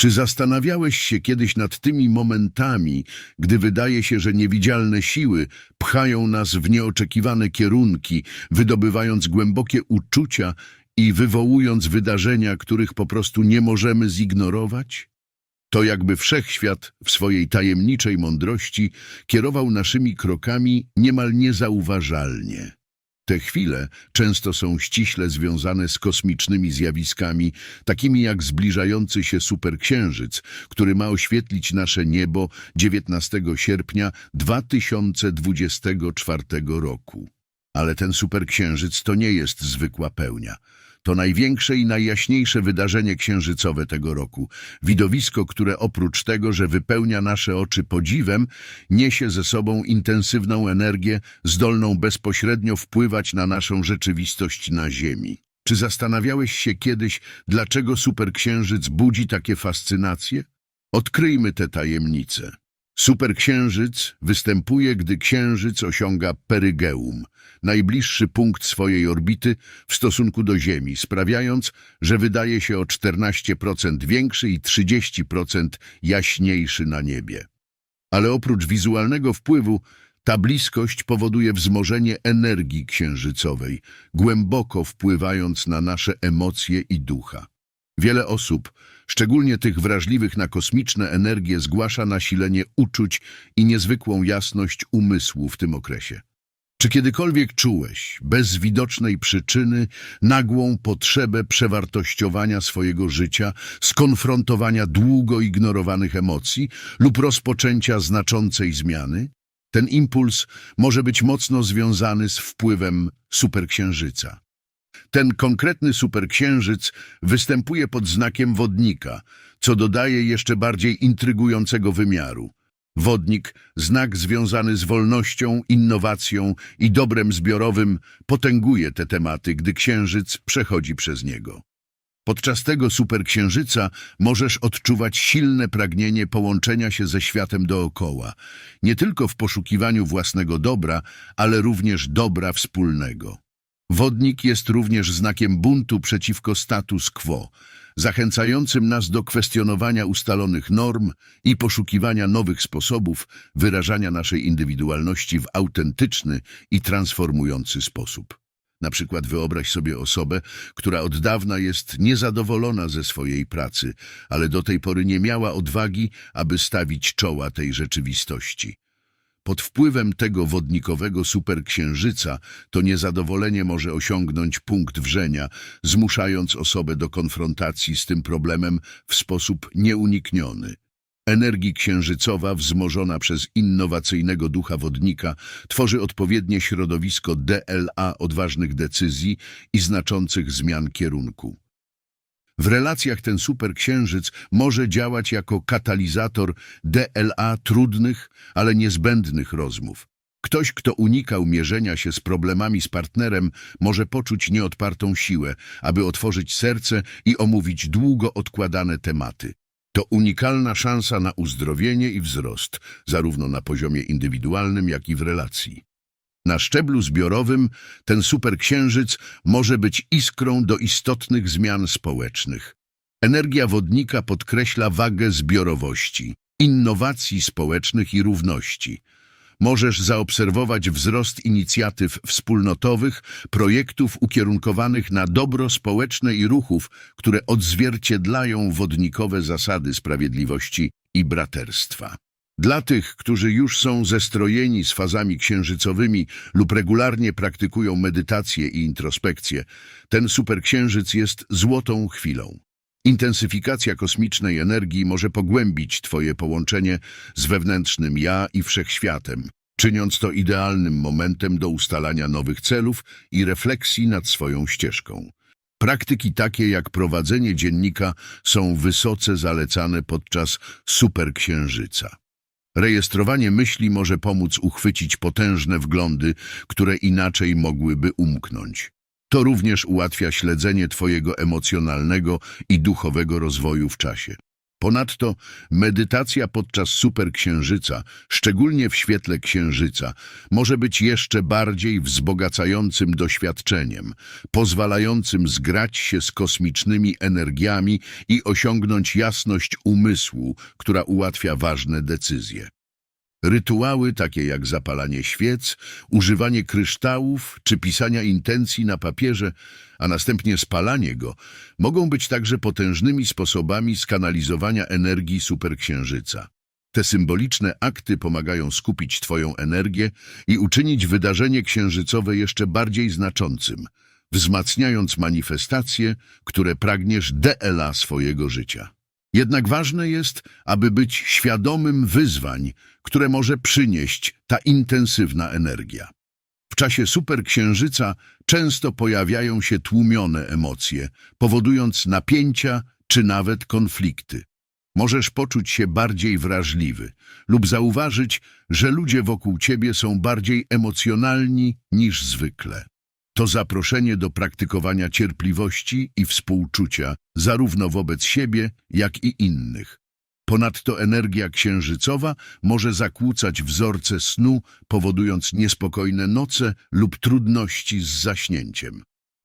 Czy zastanawiałeś się kiedyś nad tymi momentami, gdy wydaje się, że niewidzialne siły pchają nas w nieoczekiwane kierunki, wydobywając głębokie uczucia i wywołując wydarzenia, których po prostu nie możemy zignorować? To jakby wszechświat w swojej tajemniczej mądrości kierował naszymi krokami niemal niezauważalnie. Te chwile często są ściśle związane z kosmicznymi zjawiskami, takimi jak zbliżający się superksiężyc, który ma oświetlić nasze niebo 19 sierpnia 2024 roku. Ale ten superksiężyc to nie jest zwykła pełnia. To największe i najjaśniejsze wydarzenie księżycowe tego roku. Widowisko, które oprócz tego, że wypełnia nasze oczy podziwem, niesie ze sobą intensywną energię, zdolną bezpośrednio wpływać na naszą rzeczywistość na Ziemi. Czy zastanawiałeś się kiedyś, dlaczego superksiężyc budzi takie fascynacje? Odkryjmy te tajemnice. Superksiężyc występuje, gdy księżyc osiąga perygeum, najbliższy punkt swojej orbity w stosunku do Ziemi, sprawiając, że wydaje się o 14% większy i 30% jaśniejszy na niebie. Ale oprócz wizualnego wpływu, ta bliskość powoduje wzmożenie energii księżycowej, głęboko wpływając na nasze emocje i ducha. Wiele osób, szczególnie tych wrażliwych na kosmiczne energie, zgłasza nasilenie uczuć i niezwykłą jasność umysłu w tym okresie. Czy kiedykolwiek czułeś, bez widocznej przyczyny, nagłą potrzebę przewartościowania swojego życia, skonfrontowania długo ignorowanych emocji lub rozpoczęcia znaczącej zmiany? Ten impuls może być mocno związany z wpływem superksiężyca. Ten konkretny superksiężyc występuje pod znakiem wodnika, co dodaje jeszcze bardziej intrygującego wymiaru. Wodnik, znak związany z wolnością, innowacją i dobrem zbiorowym, potęguje te tematy, gdy księżyc przechodzi przez niego. Podczas tego superksiężyca możesz odczuwać silne pragnienie połączenia się ze światem dookoła, nie tylko w poszukiwaniu własnego dobra, ale również dobra wspólnego. Wodnik jest również znakiem buntu przeciwko status quo, zachęcającym nas do kwestionowania ustalonych norm i poszukiwania nowych sposobów wyrażania naszej indywidualności w autentyczny i transformujący sposób. Na przykład wyobraź sobie osobę, która od dawna jest niezadowolona ze swojej pracy, ale do tej pory nie miała odwagi, aby stawić czoła tej rzeczywistości. Pod wpływem tego wodnikowego superksiężyca to niezadowolenie może osiągnąć punkt wrzenia, zmuszając osobę do konfrontacji z tym problemem w sposób nieunikniony. Energii księżycowa, wzmożona przez innowacyjnego ducha wodnika, tworzy odpowiednie środowisko DLA odważnych decyzji i znaczących zmian kierunku. W relacjach ten superksiężyc może działać jako katalizator DLA trudnych, ale niezbędnych rozmów. Ktoś, kto unikał mierzenia się z problemami z partnerem, może poczuć nieodpartą siłę, aby otworzyć serce i omówić długo odkładane tematy. To unikalna szansa na uzdrowienie i wzrost, zarówno na poziomie indywidualnym, jak i w relacji. Na szczeblu zbiorowym ten superksiężyc może być iskrą do istotnych zmian społecznych. Energia wodnika podkreśla wagę zbiorowości, innowacji społecznych i równości. Możesz zaobserwować wzrost inicjatyw wspólnotowych, projektów ukierunkowanych na dobro społeczne i ruchów, które odzwierciedlają wodnikowe zasady sprawiedliwości i braterstwa. Dla tych, którzy już są zestrojeni z fazami księżycowymi lub regularnie praktykują medytację i introspekcję, ten superksiężyc jest złotą chwilą. Intensyfikacja kosmicznej energii może pogłębić Twoje połączenie z wewnętrznym ja i wszechświatem, czyniąc to idealnym momentem do ustalania nowych celów i refleksji nad swoją ścieżką. Praktyki takie jak prowadzenie dziennika są wysoce zalecane podczas superksiężyca. Rejestrowanie myśli może pomóc uchwycić potężne wglądy, które inaczej mogłyby umknąć. To również ułatwia śledzenie Twojego emocjonalnego i duchowego rozwoju w czasie. Ponadto medytacja podczas superksiężyca, szczególnie w świetle księżyca, może być jeszcze bardziej wzbogacającym doświadczeniem, pozwalającym zgrać się z kosmicznymi energiami i osiągnąć jasność umysłu, która ułatwia ważne decyzje. Rytuały takie jak zapalanie świec, używanie kryształów czy pisania intencji na papierze, a następnie spalanie go, mogą być także potężnymi sposobami skanalizowania energii superksiężyca. Te symboliczne akty pomagają skupić Twoją energię i uczynić wydarzenie księżycowe jeszcze bardziej znaczącym, wzmacniając manifestacje, które pragniesz DLA swojego życia. Jednak ważne jest, aby być świadomym wyzwań, które może przynieść ta intensywna energia. W czasie superksiężyca często pojawiają się tłumione emocje, powodując napięcia czy nawet konflikty. Możesz poczuć się bardziej wrażliwy lub zauważyć, że ludzie wokół ciebie są bardziej emocjonalni niż zwykle. To zaproszenie do praktykowania cierpliwości i współczucia zarówno wobec siebie, jak i innych. Ponadto energia księżycowa może zakłócać wzorce snu, powodując niespokojne noce lub trudności z zaśnięciem.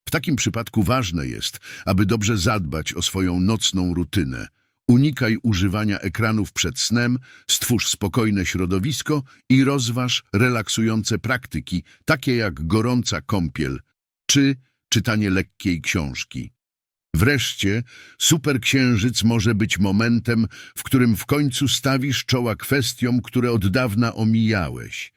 W takim przypadku ważne jest, aby dobrze zadbać o swoją nocną rutynę. Unikaj używania ekranów przed snem, stwórz spokojne środowisko i rozważ relaksujące praktyki, takie jak gorąca kąpiel czy czytanie lekkiej książki. Wreszcie, superksiężyc może być momentem, w którym w końcu stawisz czoła kwestiom, które od dawna omijałeś.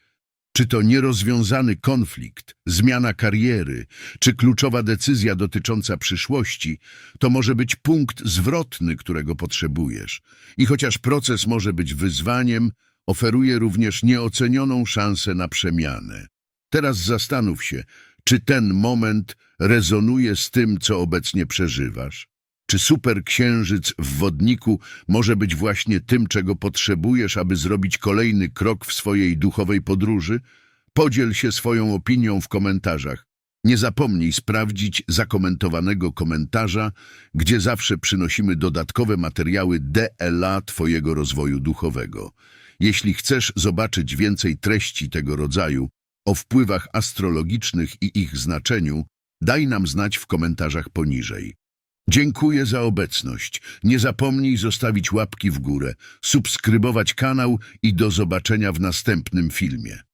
Czy to nierozwiązany konflikt, zmiana kariery, czy kluczowa decyzja dotycząca przyszłości, to może być punkt zwrotny, którego potrzebujesz. I chociaż proces może być wyzwaniem, oferuje również nieocenioną szansę na przemianę. Teraz zastanów się, czy ten moment rezonuje z tym, co obecnie przeżywasz. Czy superksiężyc w wodniku może być właśnie tym, czego potrzebujesz, aby zrobić kolejny krok w swojej duchowej podróży? Podziel się swoją opinią w komentarzach. Nie zapomnij sprawdzić zakomentowanego komentarza, gdzie zawsze przynosimy dodatkowe materiały DLA Twojego rozwoju duchowego. Jeśli chcesz zobaczyć więcej treści tego rodzaju, o wpływach astrologicznych i ich znaczeniu, daj nam znać w komentarzach poniżej. Dziękuję za obecność. Nie zapomnij zostawić łapki w górę, subskrybować kanał i do zobaczenia w następnym filmie.